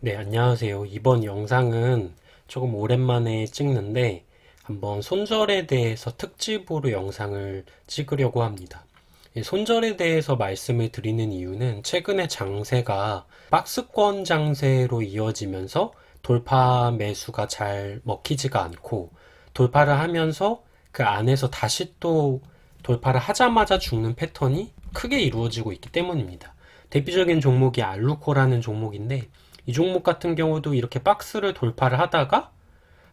네, 안녕하세요. 이번 영상은 조금 오랜만에 찍는데 한번 손절에 대해서 특집으로 영상을 찍으려고 합니다. 이 손절에 대해서 말씀을 드리는 이유는 최근에 장세가 박스권 장세로 이어지면서 돌파 매수가 잘 먹히지가 않고 돌파를 하면서 그 안에서 다시 또 돌파를 하자마자 죽는 패턴이 크게 이루어지고 있기 때문입니다. 대표적인 종목이 알루코라는 종목인데 이 종목 같은 경우도 이렇게 박스를 돌파를 하다가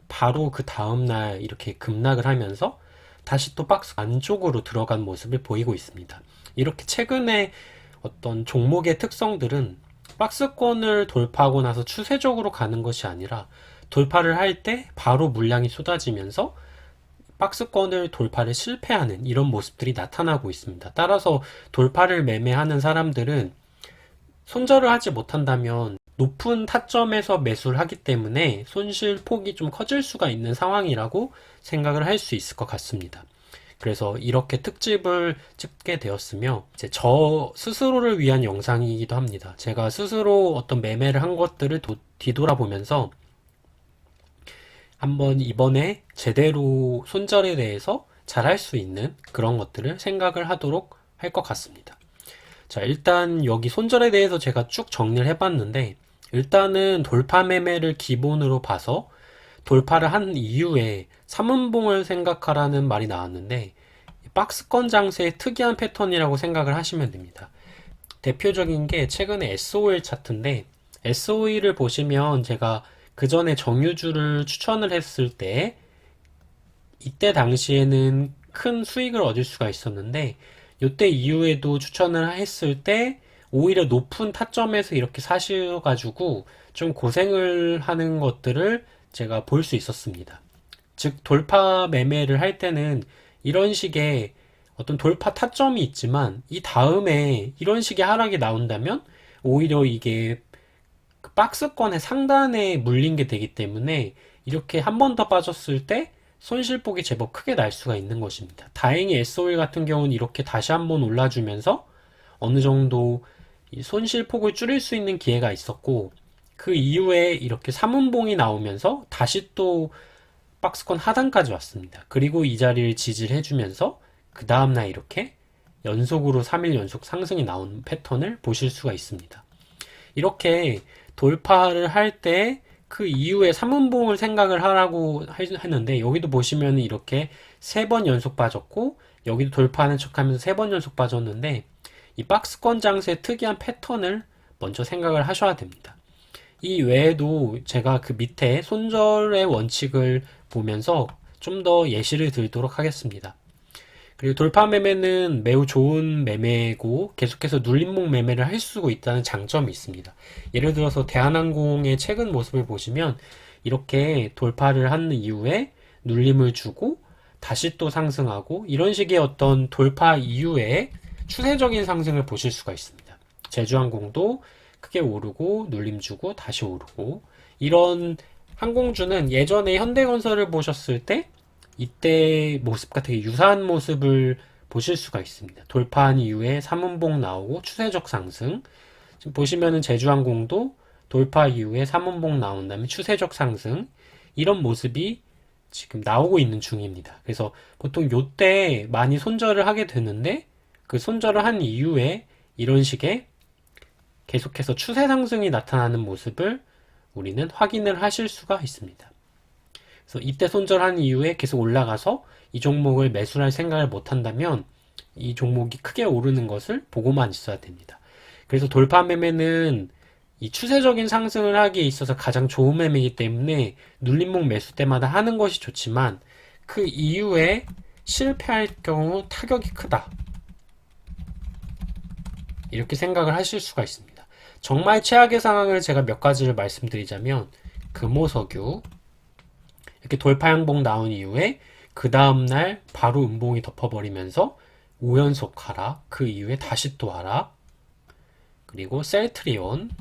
바로 그 다음날 이렇게 급락을 하면서 다시 또 박스 안쪽으로 들어간 모습을 보이고 있습니다. 이렇게 최근에 어떤 종목의 특성들은 박스권을 돌파하고 나서 추세적으로 가는 것이 아니라 돌파를 할 때 바로 물량이 쏟아지면서 박스권을 돌파를 실패하는 이런 모습들이 나타나고 있습니다. 따라서 돌파를 매매하는 사람들은 손절을 하지 못한다면 높은 타점에서 매수를 하기 때문에 손실 폭이 좀 커질 수가 있는 상황이라고 생각을 할 수 있을 것 같습니다. 그래서 이렇게 특집을 찍게 되었으며 이제 저 스스로를 위한 영상이기도 합니다. 제가 스스로 어떤 매매를 한 것들을 도, 뒤돌아보면서 한번 이번에 제대로 손절에 대해서 잘할 수 있는 그런 것들을 생각을 하도록 할 것 같습니다. 자, 일단 여기 손절에 대해서 제가 쭉 정리를 해봤는데, 일단은 돌파 매매를 기본으로 봐서 돌파를 한 이후에 삼은봉을 생각하라는 말이 나왔는데, 박스권 장세의 특이한 패턴이라고 생각을 하시면 됩니다. 대표적인 게 최근에 SOL 차트인데, SOE를 보시면 제가 그 전에 정유주를 추천을 했을 때, 이때 당시에는 큰 수익을 얻을 수가 있었는데, 이때 이후에도 추천을 했을 때 오히려 높은 타점에서 이렇게 사셔가지고 좀 고생을 하는 것들을 제가 볼 수 있었습니다. 즉 돌파 매매를 할 때는 이런 식의 어떤 돌파 타점이 있지만 이 다음에 이런 식의 하락이 나온다면 오히려 이게 그 박스권의 상단에 물린 게 되기 때문에 이렇게 한 번 더 빠졌을 때 손실폭이 제법 크게 날 수가 있는 것입니다. 다행히 SOL 같은 경우는 이렇게 다시 한번 올라주면서 어느 정도 손실폭을 줄일 수 있는 기회가 있었고 그 이후에 이렇게 3운봉이 나오면서 다시 또 박스권 하단까지 왔습니다. 그리고 이 자리를 지지를 해주면서 그 다음날 이렇게 연속으로 3일 연속 상승이 나온 패턴을 보실 수가 있습니다. 이렇게 돌파를 할 때 그 이후에 3분봉을 생각을 하라고 했는데 여기도 보시면 이렇게 세 번 연속 빠졌고 여기도 돌파하는 척하면서 세 번 연속 빠졌는데 이 박스권 장세의 특이한 패턴을 먼저 생각을 하셔야 됩니다. 이 외에도 제가 그 밑에 손절의 원칙을 보면서 좀 더 예시를 들도록 하겠습니다. 그리고 돌파 매매는 매우 좋은 매매고 계속해서 눌림목 매매를 할 수 있다는 장점이 있습니다. 예를 들어서 대한항공의 최근 모습을 보시면 이렇게 돌파를 한 이후에 눌림을 주고 다시 또 상승하고 이런 식의 어떤 돌파 이후에 추세적인 상승을 보실 수가 있습니다. 제주항공도 크게 오르고 눌림 주고 다시 오르고 이런 항공주는 예전에 현대건설을 보셨을 때 이때 모습과 되게 유사한 모습을 보실 수가 있습니다. 돌파한 이후에 3운봉 나오고 추세적 상승. 지금 보시면은 제주항공도 돌파 이후에 3운봉 나온 다음에 추세적 상승. 이런 모습이 지금 나오고 있는 중입니다. 그래서 보통 요때 많이 손절을 하게 되는데 그 손절을 한 이후에 이런 식의 계속해서 추세 상승이 나타나는 모습을 우리는 확인을 하실 수가 있습니다. 그래서 이때 손절한 이후에 계속 올라가서 이 종목을 매수할 생각을 못 한다면 이 종목이 크게 오르는 것을 보고만 있어야 됩니다. 그래서 돌파 매매는 이 추세적인 상승을 하기에 있어서 가장 좋은 매매이기 때문에 눌림목 매수 때마다 하는 것이 좋지만 그 이후에 실패할 경우 타격이 크다. 이렇게 생각을 하실 수가 있습니다. 정말 최악의 상황을 제가 몇 가지를 말씀드리자면 금호석유, 이렇게 돌파 항봉 나온 이후에 그 다음날 바로 음봉이 덮어버리면서 5연속 하락, 그 이후에 다시 또 하락, 그리고 셀트리온.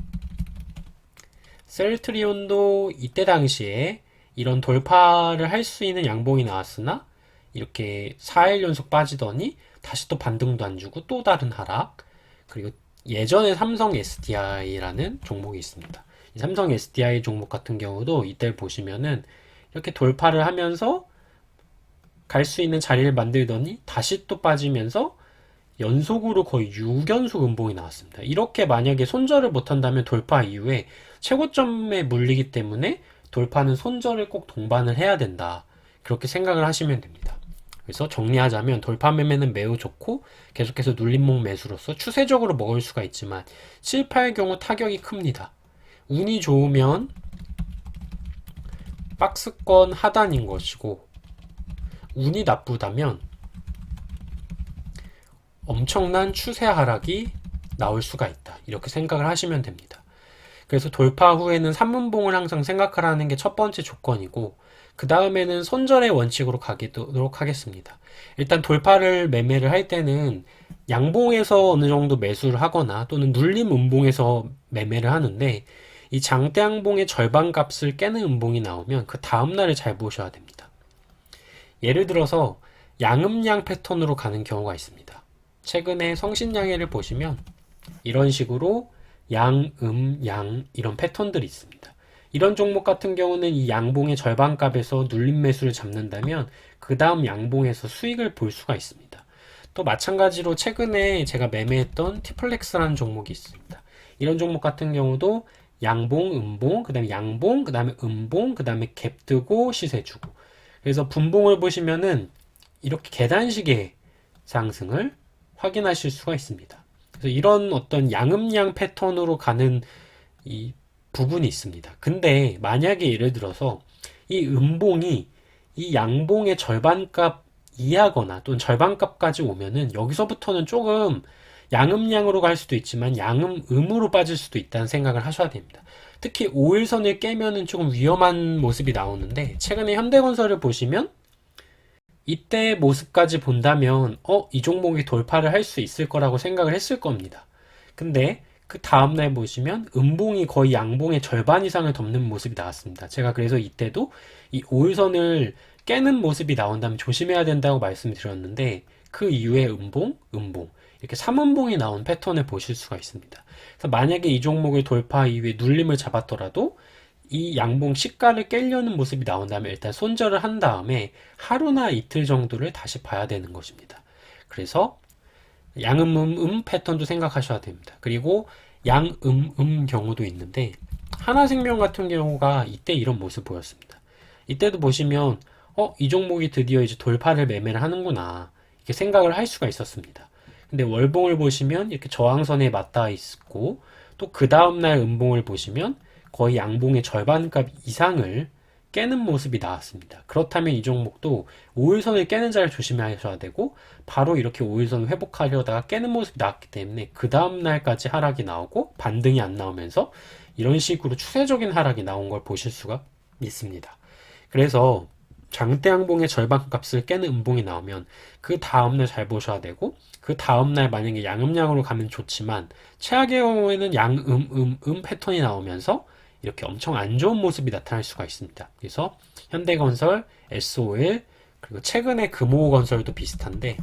셀트리온도 이때 당시에 이런 돌파를 할 수 있는 양봉이 나왔으나 이렇게 4일 연속 빠지더니 다시 또 반등도 안 주고 또 다른 하락, 그리고 예전에 삼성 SDI라는 종목이 있습니다. 이 삼성 SDI 종목 같은 경우도 이때 보시면은 이렇게 돌파를 하면서 갈 수 있는 자리를 만들더니 다시 또 빠지면서 연속으로 거의 6연속 음봉이 나왔습니다. 이렇게 만약에 손절을 못한다면 돌파 이후에 최고점에 물리기 때문에 돌파는 손절을 꼭 동반을 해야 된다. 그렇게 생각을 하시면 됩니다. 그래서 정리하자면 돌파 매매는 매우 좋고 계속해서 눌림목 매수로서 추세적으로 먹을 수가 있지만 실패할 경우 타격이 큽니다. 운이 좋으면 박스권 하단인 것이고 운이 나쁘다면 엄청난 추세 하락이 나올 수가 있다. 이렇게 생각을 하시면 됩니다. 그래서 돌파 후에는 3분봉을 항상 생각하라는 게 첫 번째 조건이고 그 다음에는 손절의 원칙으로 가도록 하겠습니다. 일단 돌파를 매매를 할 때는 양봉에서 어느 정도 매수를 하거나 또는 눌림 음봉에서 매매를 하는데 이 장대 양봉의 절반 값을 깨는 음봉이 나오면 그 다음날을 잘 보셔야 됩니다. 예를 들어서 양음양 패턴으로 가는 경우가 있습니다. 최근에 성신양해를 보시면 이런 식으로 양, 음, 양 이런 패턴들이 있습니다. 이런 종목 같은 경우는 이 양봉의 절반 값에서 눌림 매수를 잡는다면 그 다음 양봉에서 수익을 볼 수가 있습니다. 또 마찬가지로 최근에 제가 매매했던 티플렉스라는 종목이 있습니다. 이런 종목 같은 경우도 양봉, 음봉, 그 다음에 양봉, 그 다음에 음봉, 그 다음에 갭 뜨고 시세 주고. 그래서 분봉을 보시면은 이렇게 계단식의 상승을 확인하실 수가 있습니다. 그래서 이런 어떤 양음양 패턴으로 가는 이 부분이 있습니다. 근데 만약에 예를 들어서 이 음봉이 이 양봉의 절반값 이하거나 또는 절반값까지 오면은 여기서부터는 조금 양음양으로 갈 수도 있지만 양음음으로 빠질 수도 있다는 생각을 하셔야 됩니다. 특히 5일선을 깨면은 조금 위험한 모습이 나오는데 최근에 현대건설을 보시면 이때 모습까지 본다면 어, 이 종목이 돌파를 할 수 있을 거라고 생각을 했을 겁니다. 근데 그 다음날 보시면 음봉이 거의 양봉의 절반 이상을 덮는 모습이 나왔습니다. 제가 그래서 이때도 이 5일선을 깨는 모습이 나온다면 조심해야 된다고 말씀을 드렸는데 그 이후에 음봉, 음봉 이렇게 3음봉이 나온 패턴을 보실 수가 있습니다. 그래서 만약에 이 종목을 돌파 이후에 눌림을 잡았더라도 이 양봉 시가를 깨려는 모습이 나온다면 일단 손절을 한 다음에 하루나 이틀 정도를 다시 봐야 되는 것입니다. 그래서 양음음음 패턴도 생각하셔야 됩니다. 그리고 양음음 경우도 있는데 하나생명 같은 경우가 이때 이런 모습 보였습니다. 이때도 보시면 어, 이 종목이 드디어 이제 돌파를 매매를 하는구나. 이렇게 생각을 할 수가 있었습니다. 근데 월봉을 보시면 이렇게 저항선에 맞닿아 있고 또 그 다음날 음봉을 보시면 거의 양봉의 절반값 이상을 깨는 모습이 나왔습니다. 그렇다면 이 종목도 5일선을 깨는 자를 조심하셔야 되고 바로 이렇게 5일선을 회복하려다가 깨는 모습이 나왔기 때문에 그 다음날까지 하락이 나오고 반등이 안 나오면서 이런 식으로 추세적인 하락이 나온 걸 보실 수가 있습니다. 그래서 장대 양봉의 절반 값을 깨는 음봉이 나오면 그 다음날 잘 보셔야 되고 그 다음날 만약에 양음양으로 가면 좋지만 최악의 경우에는 양음음음 패턴이 나오면서 이렇게 엄청 안 좋은 모습이 나타날 수가 있습니다. 그래서 현대건설, SOL, 그리고 최근에 금호건설도 비슷한데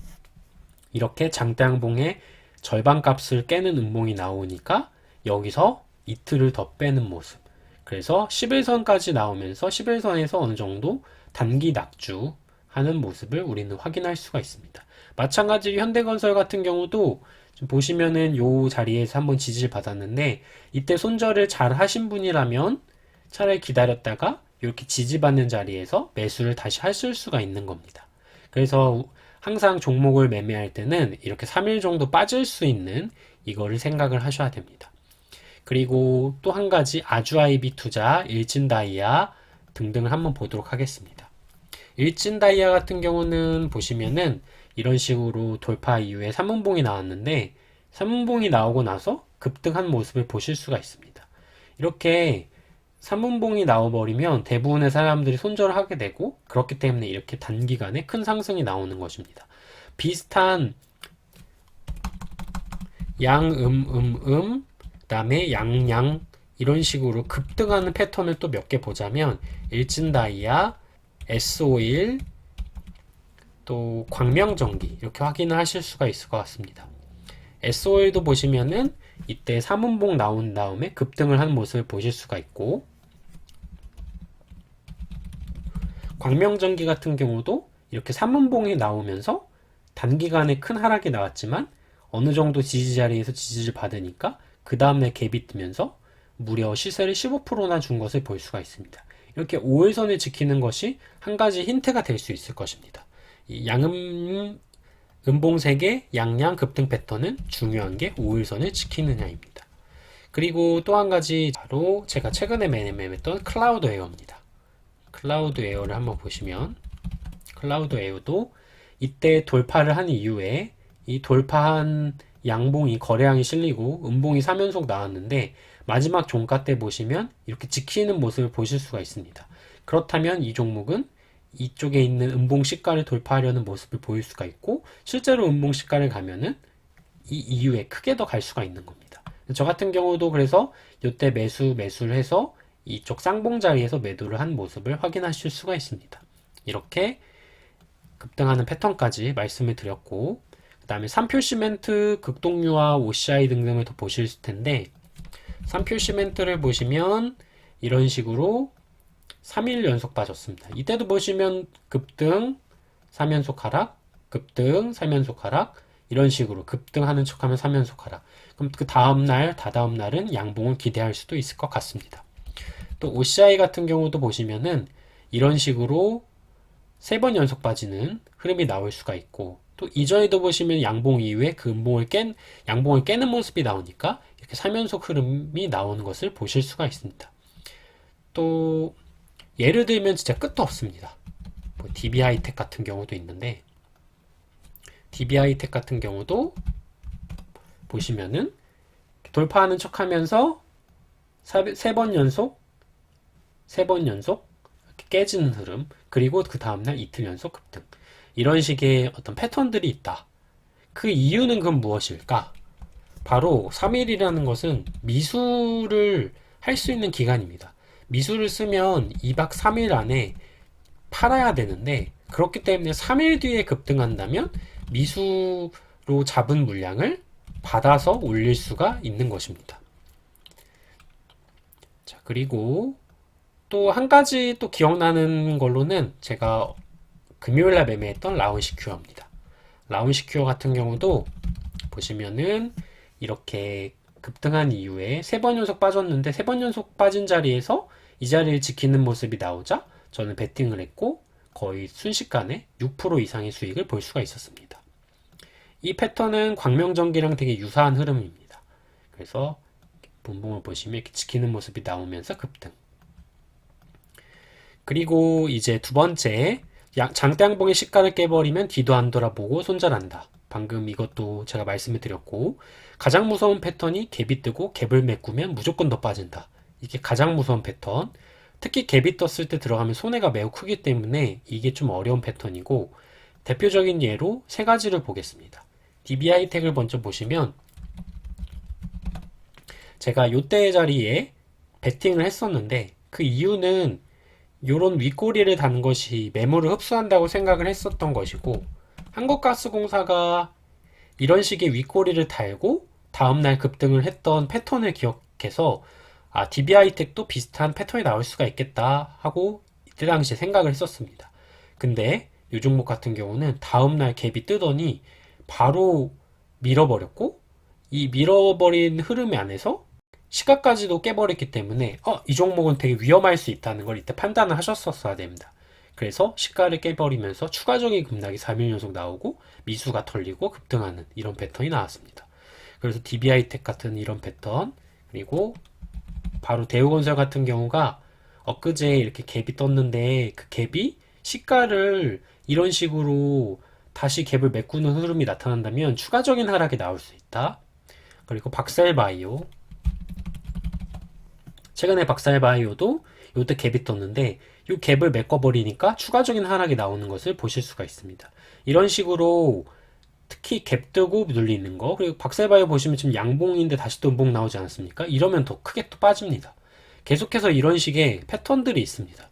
이렇게 장대양봉의 절반 값을 깨는 음봉이 나오니까 여기서 이틀을 더 빼는 모습. 그래서 11선까지 나오면서 11선에서 어느 정도 단기 낙주 하는 모습을 우리는 확인할 수가 있습니다. 마찬가지로 현대건설 같은 경우도 보시면은 요 자리에서 한번 지지를 받았는데 이때 손절을 잘 하신 분이라면 차라리 기다렸다가 이렇게 지지받는 자리에서 매수를 다시 하실 수가 있는 겁니다. 그래서 항상 종목을 매매할 때는 이렇게 3일 정도 빠질 수 있는 이거를 생각을 하셔야 됩니다. 그리고 또 한 가지 아주아이비 투자, 일진다이아 등등을 한번 보도록 하겠습니다. 일진다이아 같은 경우는 보시면은 이런 식으로 돌파 이후에 3분봉이 나왔는데 3분봉이 나오고 나서 급등한 모습을 보실 수가 있습니다. 이렇게 3분봉이 나와버리면 대부분의 사람들이 손절을 하게 되고 그렇기 때문에 이렇게 단기간에 큰 상승이 나오는 것입니다. 비슷한 양, 음, 음, 음, 그 다음에 양, 양 이런 식으로 급등하는 패턴을 또 몇 개 보자면 일진다이아, S51, 또 광명전기 이렇게 확인을 하실 수가 있을 것 같습니다. SOL도 보시면은 이때 3운봉 나온 다음에 급등을 하는 모습을 보실 수가 있고 광명전기 같은 경우도 이렇게 3운봉이 나오면서 단기간에 큰 하락이 나왔지만 어느 정도 지지 자리에서 지지를 받으니까 그 다음날 갭이 뜨면서 무려 시세를 15%나 준 것을 볼 수가 있습니다. 이렇게 5일선을 지키는 것이 한 가지 힌트가 될 수 있을 것입니다. 이 양음 음봉색의 양양 급등 패턴은 중요한 게 5일선을 지키느냐입니다. 그리고 또 한 가지 바로 제가 최근에 매매했던 클라우드 에어입니다. 클라우드 에어를 한번 보시면 클라우드 에어도 이때 돌파를 한 이후에 이 돌파한 양봉이 거래량이 실리고 음봉이 3연속 나왔는데 마지막 종가 때 보시면 이렇게 지키는 모습을 보실 수가 있습니다. 그렇다면 이 종목은 이쪽에 있는 음봉 시가를 돌파하려는 모습을 보일 수가 있고 실제로 음봉 시가를 가면은 이 이후에 크게 더 갈 수가 있는 겁니다. 저 같은 경우도 그래서 이때 매수 매수를 해서 이쪽 쌍봉 자리에서 매도를 한 모습을 확인하실 수가 있습니다. 이렇게 급등하는 패턴까지 말씀을 드렸고 그 다음에 삼표 시멘트, 극동유화, OCI 등등을 더 보실 텐데 삼표 시멘트를 보시면 이런 식으로 3일 연속 빠졌습니다. 이때도 보시면 급등, 3연속 하락, 급등, 3연속 하락 이런 식으로 급등하는 척하면 3연속 하락. 그럼 그 다음 날, 다다음 날은 양봉을 기대할 수도 있을 것 같습니다. 또 OCI 같은 경우도 보시면은 이런 식으로 세 번 연속 빠지는 흐름이 나올 수가 있고 또 이전에도 보시면 양봉 이후에 그 음봉을 깬 양봉을 깨는 모습이 나오니까 이렇게 3연속 흐름이 나오는 것을 보실 수가 있습니다. 또 예를 들면 진짜 끝도 없습니다. 뭐 DB 하이텍 같은 경우도 있는데 DB 하이텍 같은 경우도 보시면은 돌파하는 척하면서 세 번 연속 세 번 연속 깨지는 흐름 그리고 그 다음날 이틀 연속 급등 이런 식의 어떤 패턴들이 있다. 그 이유는 그럼 무엇일까? 바로 3일이라는 것은 미수를 할 수 있는 기간입니다. 미수를 쓰면 2박 3일 안에 팔아야 되는데 그렇기 때문에 3일 뒤에 급등한다면 미수로 잡은 물량을 받아서 올릴 수가 있는 것입니다. 자, 그리고 또 한 가지 또 기억나는 걸로는 제가 금요일 날 매매했던 라운시큐어입니다. 라운시큐어 같은 경우도 보시면은 이렇게 급등한 이후에 세 번 연속 빠졌는데 세 번 연속 빠진 자리에서 이 자리를 지키는 모습이 나오자 저는 베팅을 했고 거의 순식간에 6% 이상의 수익을 볼 수가 있었습니다. 이 패턴은 광명전기랑 되게 유사한 흐름입니다. 그래서 분봉을 보시면 이렇게 지키는 모습이 나오면서 급등. 그리고 이제 두 번째 장대양봉의 시가를 깨버리면 뒤도 안 돌아보고 손절한다. 방금 이것도 제가 말씀을 드렸고 가장 무서운 패턴이 갭이 뜨고 갭을 메꾸면 무조건 더 빠진다. 이게 가장 무서운 패턴. 특히 갭이 떴을 때 들어가면 손해가 매우 크기 때문에 이게 좀 어려운 패턴이고 대표적인 예로 세 가지를 보겠습니다. DBI 택을 먼저 보시면 제가 요때 자리에 베팅을 했었는데 그 이유는 요런 윗꼬리를 단 것이 매물을 흡수한다고 생각을 했었던 것이고 한국가스공사가 이런 식의 윗꼬리를 달고 다음날 급등을 했던 패턴을 기억해서 아, DBI텍도 비슷한 패턴이 나올 수가 있겠다 하고 이때 당시에 생각을 했었습니다. 근데 이 종목 같은 경우는 다음날 갭이 뜨더니 바로 밀어버렸고 이 밀어버린 흐름 안에서 시가까지도 깨버렸기 때문에 어, 이 종목은 되게 위험할 수 있다는 걸 이때 판단을 하셨었어야 됩니다. 그래서 시가를 깨버리면서 추가적인 급락이 3일 연속 나오고 미수가 털리고 급등하는 이런 패턴이 나왔습니다. 그래서 DBI텍 같은 이런 패턴 그리고 바로 대우건설 같은 경우가 엊그제 이렇게 갭이 떴는데 그 갭이 시가를 이런 식으로 다시 갭을 메꾸는 흐름이 나타난다면 추가적인 하락이 나올 수 있다. 그리고 박셀바이오 최근에 박살바이오도 요때 갭이 떴는데 이 갭을 메꿔버리니까 추가적인 하락이 나오는 것을 보실 수가 있습니다. 이런 식으로 특히 갭 뜨고 눌리는 거 그리고 박살바이오 보시면 지금 양봉인데 다시 또 음봉 나오지 않았습니까? 이러면 더 크게 또 빠집니다. 계속해서 이런 식의 패턴들이 있습니다.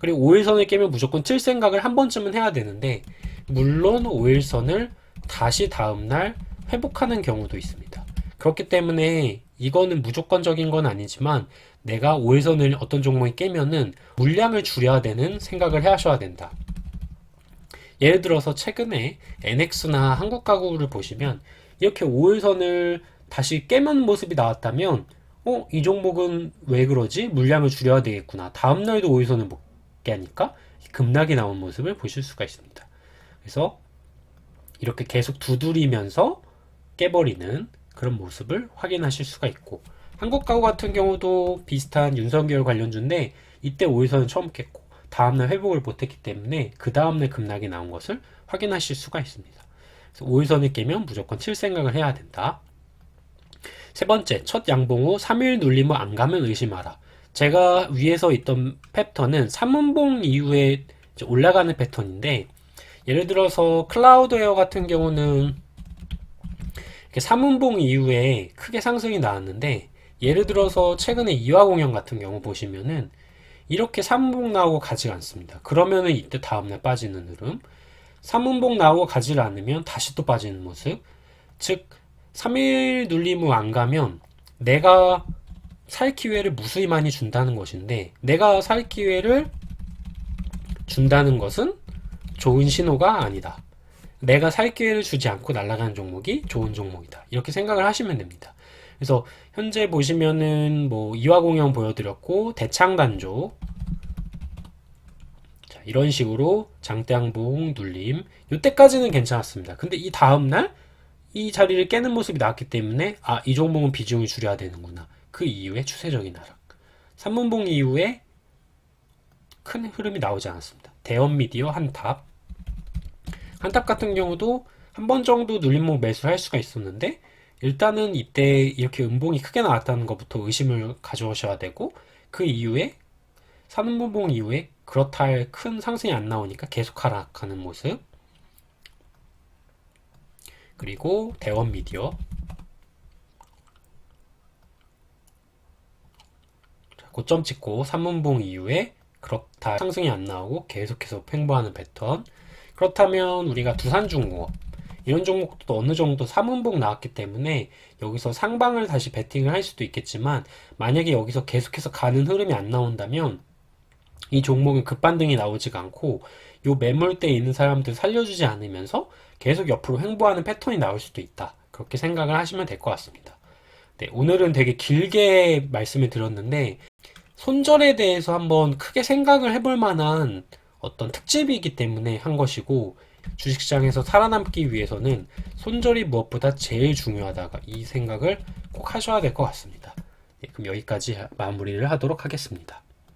그리고 5일선을 깨면 무조건 칠 생각을 한 번쯤은 해야 되는데 물론 5일선을 다시 다음날 회복하는 경우도 있습니다. 그렇기 때문에 이거는 무조건적인 건 아니지만 내가 5일선을 어떤 종목이 깨면은 물량을 줄여야 되는 생각을 해 하셔야 된다. 예를 들어서 최근에 NX나 한국가구를 보시면 이렇게 5일선을 다시 깨면 모습이 나왔다면 어, 이 종목은 왜 그러지? 물량을 줄여야 되겠구나. 다음날도 5일선을 못 깨니까 급락이 나온 모습을 보실 수가 있습니다. 그래서 이렇게 계속 두드리면서 깨버리는 그런 모습을 확인하실 수가 있고 한국가구 같은 경우도 비슷한 윤석열 관련주인데 이때 5일선을 처음 깼고 다음날 회복을 못했기 때문에 그 다음날 급락이 나온 것을 확인하실 수가 있습니다. 그래서 5일선을 깨면 무조건 칠 생각을 해야 된다. 세 번째, 첫 양봉 후 3일 눌림 후안 가면 의심하라. 제가 위에서 있던 패턴은 3분봉 이후에 올라가는 패턴인데 예를 들어서 클라우드웨어 같은 경우는 이렇게 3분봉 이후에 크게 상승이 나왔는데 예를 들어서 최근에 이화공영 같은 경우 보시면은 이렇게 3분봉 나오고 가지 않습니다. 그러면은 이때 다음날 빠지는 흐름 3분봉 나오고 가지를 않으면 다시 또 빠지는 모습 즉 3일 눌림 후안 가면 내가 살 기회를 무수히 많이 준다는 것인데 내가 살 기회를 준다는 것은 좋은 신호가 아니다. 내가 살 기회를 주지 않고 날아가는 종목이 좋은 종목이다. 이렇게 생각을 하시면 됩니다. 그래서 현재 보시면은 뭐 이화공영 보여드렸고 대창 단조 자, 이런 식으로 장대항봉 눌림 이때까지는 괜찮았습니다. 근데 이 다음 날 이 자리를 깨는 모습이 나왔기 때문에 아 이 종목은 비중을 줄여야 되는구나. 그 이후에 추세적인 하락. 3분봉 이후에 큰 흐름이 나오지 않았습니다. 대원 미디어 한탑. 한탑 같은 경우도 한 번 정도 눌림목 매수를 할 수가 있었는데 일단은 이때 이렇게 음봉이 크게 나왔다는 것부터 의심을 가져오셔야 되고 그 이후에 3분봉 이후에 그렇다 할 큰 상승이 안 나오니까 계속 하락하는 모습. 그리고 대원 미디어. 자, 고점 찍고 3분봉 이후에 그렇다 상승이 안 나오고 계속해서 횡보하는 패턴. 그렇다면 우리가 두산중공업 이런 종목도 어느 정도 3분봉 나왔기 때문에 여기서 상방을 다시 베팅을 할 수도 있겠지만 만약에 여기서 계속해서 가는 흐름이 안 나온다면 이 종목은 급반등이 나오지가 않고 요 매물대에 있는 사람들 살려주지 않으면서 계속 옆으로 횡보하는 패턴이 나올 수도 있다. 그렇게 생각을 하시면 될 것 같습니다. 네, 오늘은 되게 길게 말씀을 드렸는데 손절에 대해서 한번 크게 생각을 해볼 만한 어떤 특집이기 때문에 한 것이고 주식시장에서 살아남기 위해서는 손절이 무엇보다 제일 중요하다가 이 생각을 꼭 하셔야 될 것 같습니다. 네, 그럼 여기까지 마무리를 하도록 하겠습니다.